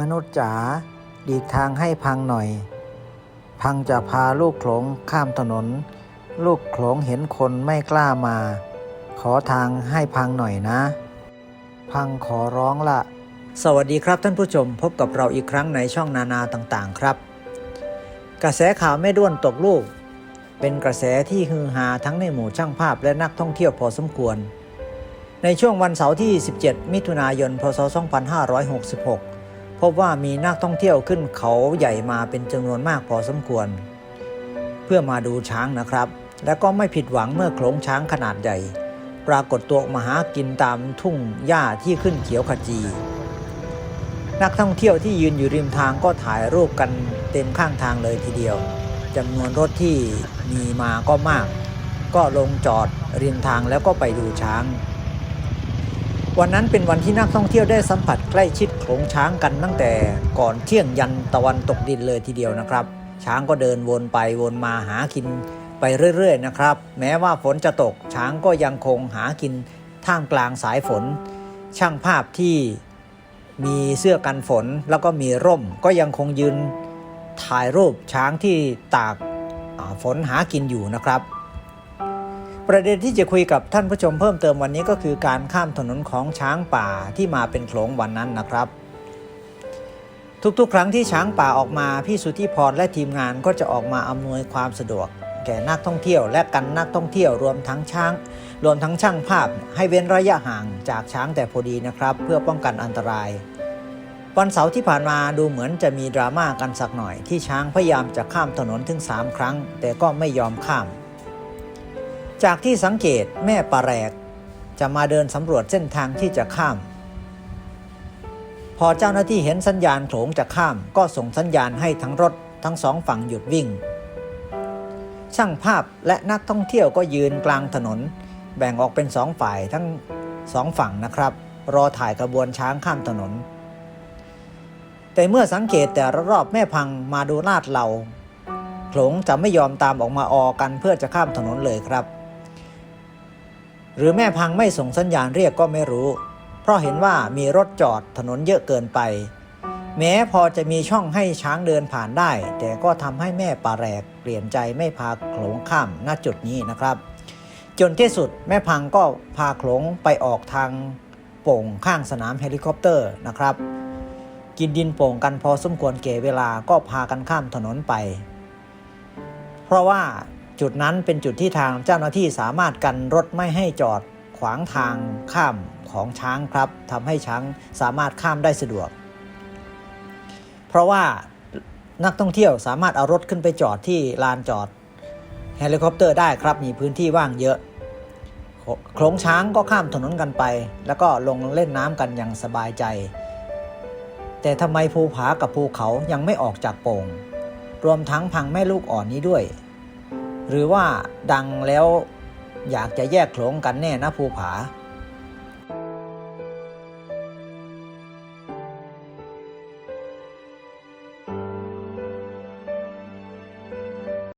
มนุษย์จ๋าดีกทางให้พังหน่อย พังจะพาลูกโขลงข้ามถนน ลูกโขลงเห็นคนไม่กล้ามา ขอทางให้พังหน่อยนะ พังขอร้องละสวัสดีครับท่านผู้ชมพบกับเราอีกครั้งในช่องนานาต่างๆครับ กระแสข่าวแม่ด้วนตกลูก เป็นกระแสที่ฮือฮาทั้งในหมู่ช่างภาพและนักท่องเที่ยวพอสมควร ในช่วงวันเสาร์ที่ 17 มิถุนายน พศ 2566 พบว่ามีนักท่องเที่ยวขึ้นเขาใหญ่มาเป็นจำนวนมากพอสมควร เพื่อมาดูช้างนะครับ และก็ไม่ผิดหวังเมื่อโขลงช้างขนาดใหญ่ ปรากฏตัวมาหากินตามทุ่งหญ้าที่ขึ้นเขียวขจี นักท่องเที่ยวที่ยืนอยู่ริมทางก็ถ่ายรูปกันเต็มข้างทางเลยทีเดียวจำนวนรถที่มีมาก็มาก ก็ลงจอดริมทางแล้วก็ไปดูช้าง วันนั้นเป็นวันที่นักท่องเที่ยวได้สัมผัสใกล้ชิดโขลงช้างกันตั้งแต่ก่อนเที่ยงยันตะวันตกดินเลยทีเดียวนะครับ ช้างก็เดินวนไปวนมาหากินไปเรื่อยๆนะครับ แม้ว่าฝนจะตกช้างก็ยังคงหากินท่ามกลางสายฝน ช่างภาพที่มีเสื้อกันฝนแล้วก็มีร่มก็ยังคงยืนถ่ายรูปช้างที่ตากฝนหากินอยู่นะครับ ประเด็นที่จะคุยกับท่านผู้ชมเพิ่มเติมวันนี้ก็คือการข้ามถนนของช้างป่าที่มาเป็นโขลงวันนั้นนะครับ ทุกๆ ครั้งที่ช้างป่าออกมาพี่สุทธิพรและทีมงานก็จะออกมาอำนวยความสะดวก แก่นักท่องเที่ยว และกันนักท่องเที่ยวรวมทั้งช้าง รวมทั้งช่างภาพให้เว้นระยะห่างจากช้างแต่พอดีนะครับ เพื่อป้องกันอันตรายวันเสาร์ที่ผ่านมาดูเหมือนจะมีดราม่ากันสักหน่อยที่ช้างพยายามจะข้ามถนนถึง 3 ครั้ง แต่ก็ไม่ยอมข้าม จากที่สังเกตแม่ปลาแรก จะมาเดินสำรวจเส้นทางที่จะข้าม พอเจ้าหน้าที่เห็นสัญญาณโขลงจะข้าม ก็ส่งสัญญาณให้ทั้งรถทั้งสองฝั่งหยุดวิ่ง ช่างภาพและนักท่องเที่ยวก็ยืนกลางถนน แบ่งออกเป็นสองฝ่ายทั้งสองฝั่งนะครับ รอถ่ายกระบวนช้างข้ามถนน แต่เมื่อสังเกตแต่ละรอบแม่พังมาดูลาดเราโขลงจะไม่ยอมตามออกมาออกันเพื่อจะข้ามถนนเลยครับ หรือแม่พังไม่ส่งสัญญาณเรียกก็ไม่รู้ เพราะเห็นว่ามีรถจอดถนนเยอะเกินไป แม้พอจะมีช่องให้ช้างเดินผ่านได้ แต่ก็ทำให้แม่ปลาแรกเปลี่ยนใจไม่พาโขลงข้ามณจุดนี้นะครับ จนที่สุดแม่พังก็พาโขลงไปออกทางโป่งข้างสนามเฮลิคอปเตอร์นะครับ กินดินโป่งกันพอสมควรเก่เวลาก็พากันข้ามถนนไป เพราะว่า จุดนั้นเป็นจุดที่ทางเจ้าหน้าที่สามารถกันรถไม่ให้จอดขวางทางข้ามของช้างครับทำให้ช้างสามารถข้ามได้สะดวก เพราะว่านักท่องเที่ยวสามารถเอารถขึ้นไปจอดที่ลานจอดเฮลิคอปเตอร์ได้ครับมีพื้นที่ว่างเยอะโขลงช้างก็ข้ามถนนกันไป แล้วก็ลงเล่นน้ำกันอย่างสบายใจ แต่ทำไมภูผากับภูเขายังไม่ออกจากโป่ง รวมทั้งพังแม่ลูกอ่อนนี้ด้วย หรือว่าดังแล้วอยากจะแยกโขลงกันแน่นะภูผา